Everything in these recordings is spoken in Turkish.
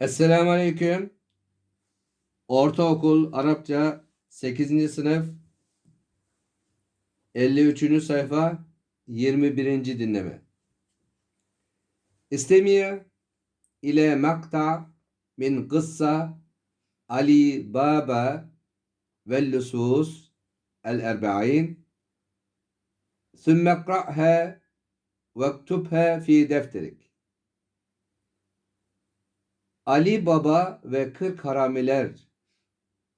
Esselamu Aleyküm. Ortaokul Arapça 8. sınıf 53. sayfa 21. dinleme. İstemiye ile makta min kıssa Ali Baba ve Lusus el-Erba'in ثم اقرأها واكتبها في دفترك Ali Baba ve Kırk Haramiler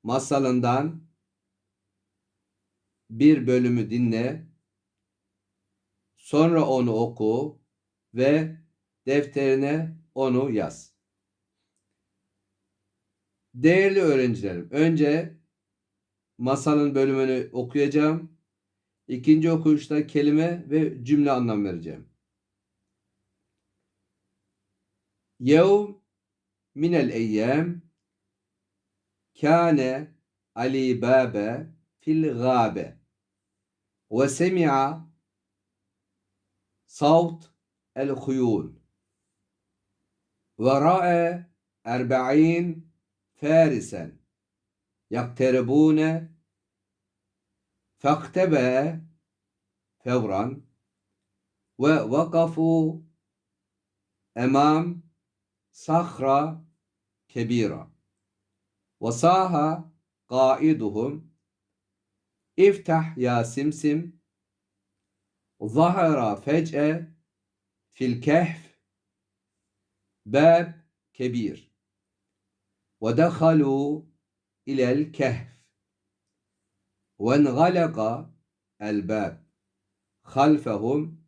masalından bir bölümü dinle, sonra onu oku ve defterine onu yaz. Değerli öğrencilerim, önce masalın bölümünü okuyacağım. İkinci okuyuşta kelime ve cümle anlam vereceğim. Yevm من الأيام كان علي بابا في الغابة وسمع صوت الخيول ورأى أربعين فارسا يقتربون فاختبأ فورا ووقفوا أمام صخرة كبيرة. وصاح قائدهم افتح يا سمسم. ظهر فجأة في الكهف باب كبير. ودخلوا إلى الكهف. وانغلق الباب خلفهم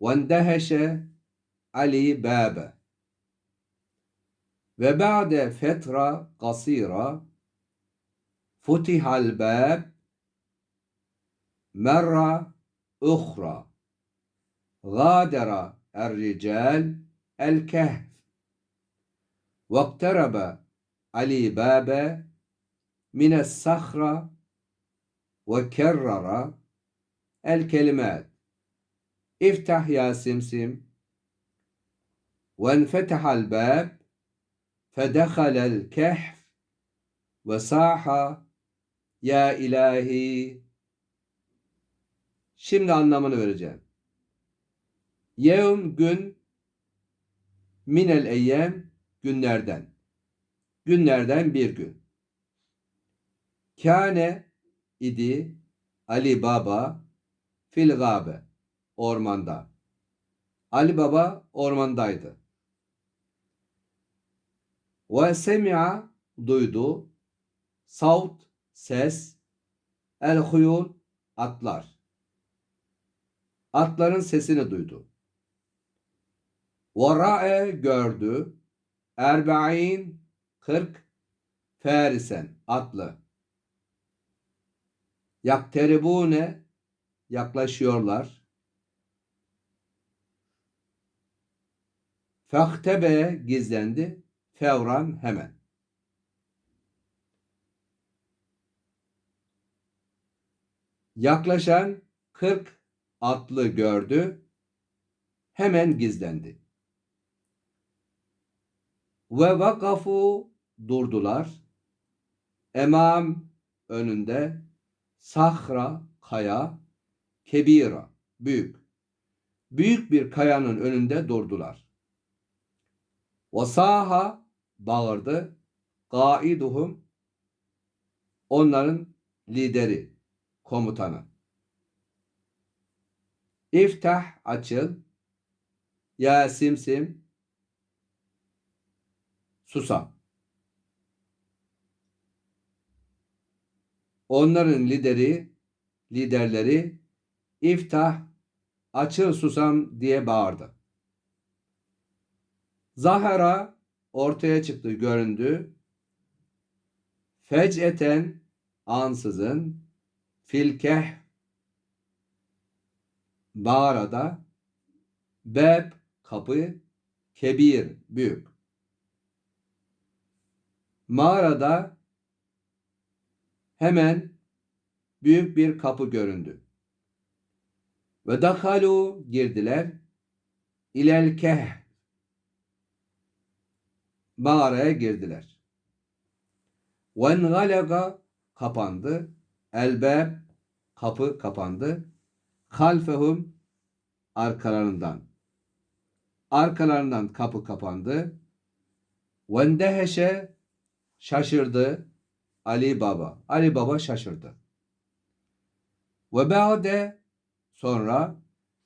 واندهش علي بابه. وبعد فترة قصيرة فتح الباب مرة أخرى غادر الرجال الكهف واقترب علي بابا من الصخرة وكرر الكلمات. افتح يا سمسم. وانفتح الباب fedehalel kehf ve saha ya ilahi Şimdi anlamını vereceğim. Yevm gün minel eyyem günlerden. Günlerden bir gün. Kâne idi Ali Baba fil gabe ormanda. Ali Baba ormandaydı. Ve semi'a duydu. Saut ses. El huyul atlar. Atların sesini duydu. Ve ra'e gördü. Erba'in kırk ferisen atlı. Yakteribune yaklaşıyorlar. Fehtebe gizlendi. Fevran hemen. Yaklaşan 40 atlı gördü. Hemen gizlendi. Ve vakafu durdular. Emam önünde sahra kaya kebira büyük. Büyük bir kayanın önünde durdular. Vasaha bağırdı. Gaiduhum onların lideri, komutanı. İftah açıl. Ya simsim susa. Onların lideri, liderleri iftah açıl susam diye bağırdı. Zahara ortaya çıktı, göründü. Fec'eten ansızın filkeh mağarada beb kapı kebir büyük. Mağarada hemen büyük bir kapı göründü. Ve dakalu girdiler ilel keh mağaraya girdiler. وَنْغَلَقَ kapandı. Elbeb kapı kapandı. Halfehum arkalarından. Arkalarından kapı kapandı. Vendeheşe şaşırdı Ali Baba. Ali Baba şaşırdı. Ve ba'de sonra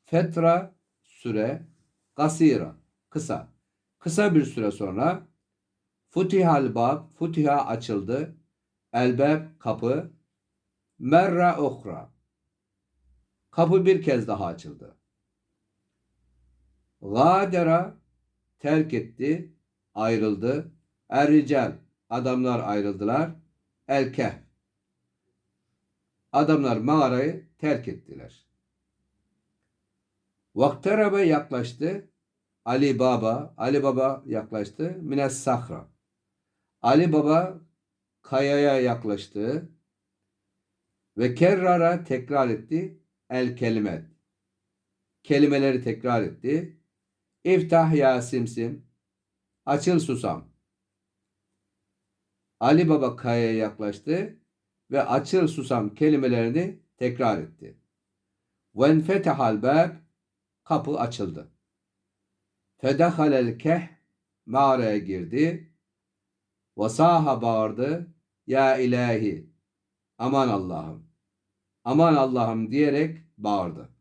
fetra süre kasira kısa. Kısa bir süre sonra futihal bab futiha açıldı. Elbeb kapı merra uhra kapı bir kez daha açıldı. Gadera terk etti, ayrıldı. Errical adamlar ayrıldılar. Elkeh adamlar mağarayı terk ettiler. Vakterebe yaklaştı. Ali Baba, Ali Baba yaklaştı. Mines Sahra. Ali Baba kayaya yaklaştı ve kerrara tekrar etti el kelimet. Kelimeleri tekrar etti. İftah ya simsim. Açıl susam. Ali Baba kayaya yaklaştı ve açıl susam kelimelerini tekrar etti. Ven fetehal bab kapı açıldı. Fedehalel keh mağaraya girdi. Vasaha bağırdı. Ya ilahi. Aman Allah'ım. Aman Allah'ım diyerek bağırdı.